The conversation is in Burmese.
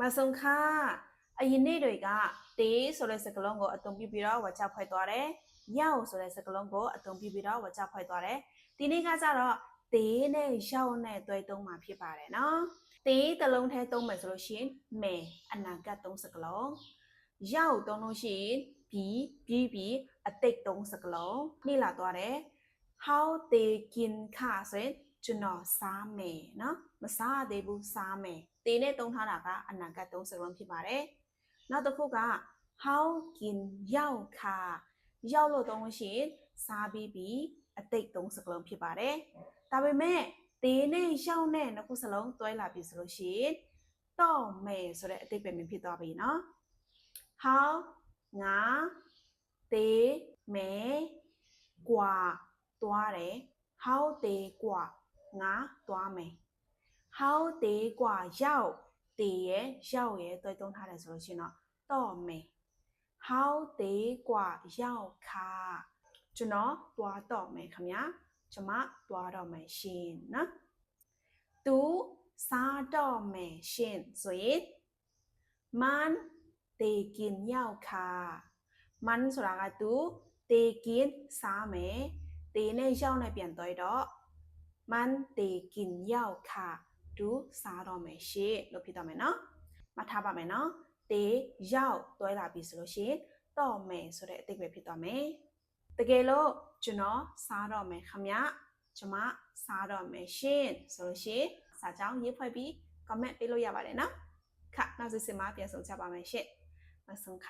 မဆုံခါအရင်နေ့တွေကတေးဆိုတဲ့စကားလုံးကိုအသုံးပြုပြီးတော့ဝါချဖွဲ့သွားတယ်။ရောက်ဆိုတဲ့စကားလုံးကိုအသုံးပြုပြီးတော့ဝါချဖွဲ့သွားတယ်။ဒီနေ့ကကြတော့တေးနဲ့ရောက်နဲ့တွဲသုံးမှာဖြစ်ပါတယ်နော်။တေးတစ်လုံးထဲသုံးမယ်ဆိုလို့ရှိရင်မေအနာဂတ်သုံးစကားလုံး။ရောက်သုံးလို့ရှိရင်ပြီးပြီးပြီးအတိတ်သုံးစကားလုံးနှိလာသွားတယ်။ how they kin ခါဆိုရင် ကျွန်တော်စားမယ်နော်မစားရသေးဘူးစားမယ်တေနဲ့တုံးထားတာကအနာဂတ်သုံးစကားလုံးဖြစ်ပါတယ်နောက်တစ်ခုက how กินရောက်ခါရောက်လို့သုံးလို့ရှိရင်စားပြီးပြီးအတိတ်သုံးစကားလုံးဖြစ်ပါတယ်ဒါပေမဲ့တေနဲ့ရောက်နဲ့နှစ်ခုစလုံးတွဲလာပြီဆိုလို့ရှိရင်တော့မယ်ဆိုတဲ့အတိတ်ပဲမြင်ဖြစ်သွားပြီနော် how ငါတေမဲกว่าသွားတယ် how they กว่า ငါသွားမယ် how they กว่าရောက်တေရဲ့ရောက်ရဲ့တွဲသုံးထားတယ်ဆိုလို့ရှိရင်တော့တော့မယ် how they กว่าရောက်ခါကျွန်တော်သွားတော့မယ်ခင်ဗျာကျွန်မသွားတော့မယ်ရှင်နော်သူစားတော့မယ်ရှင်ဆိုရင်มันတေกินရောက်ခါมันဆိုတာကသူတေกินစားမယ်တေနဲ့ရောက်နဲ့ပြန်သွားတော့ မန်တေကင်ရောက်ခါဒူစားတော့မယ်ရှေ့လို့ဖြစ်တော့မယ်နော်မှတ်ထားပါမယ်နော်တေရောက်တွဲလာပြီဆိုလို့ရှိရင်တော့မယ်ဆိုတဲ့အတိတ်ပဲဖြစ်သွားမယ်တကယ်လို့ကျွန်တော်စားတော့မယ်ခမကျွန်မစားတော့မယ်ရှင်ဆိုလို့ရှိရင်စာကြောင်းရေးဖွဲ့ပြီး comment ပေးလို့ရပါတယ်နော်ခနောက်စစ်စစ်မှာပြန်ဆုံကြပါမယ်ရှင်မဆုံခ